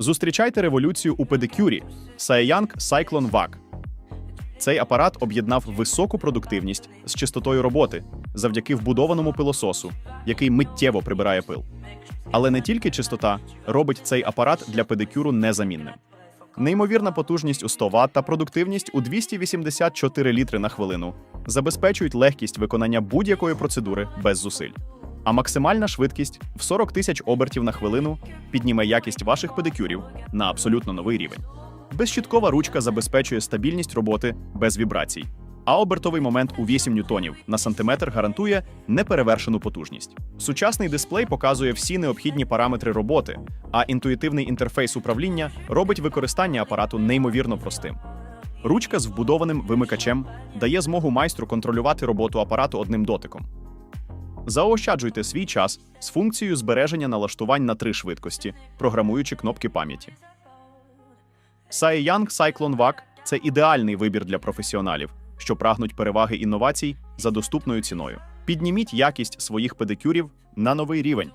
Зустрічайте революцію у педикюрі Saeyang Cyclone VAC. Цей апарат об'єднав високу продуктивність з чистотою роботи завдяки вбудованому пилососу, який миттєво прибирає пил. Але не тільки чистота робить цей апарат для педикюру незамінним. Неймовірна потужність у 100 Вт та продуктивність у 284 літри на хвилину забезпечують легкість виконання будь-якої процедури без зусиль. А максимальна швидкість в 40 тисяч обертів на хвилину підніме якість ваших педикюрів на абсолютно новий рівень. Безщіткова ручка забезпечує стабільність роботи без вібрацій, а обертовий момент у 8 ньютонів на сантиметр гарантує неперевершену потужність. Сучасний дисплей показує всі необхідні параметри роботи, а інтуїтивний інтерфейс управління робить використання апарату неймовірно простим. Ручка з вбудованим вимикачем дає змогу майстру контролювати роботу апарату одним дотиком. Заощаджуйте свій час з функцією збереження налаштувань на три швидкості, програмуючи кнопки пам'яті. Saeyang Cyclone VAC – це ідеальний вибір для професіоналів, що прагнуть переваги інновацій за доступною ціною. Підніміть якість своїх педикюрів на новий рівень.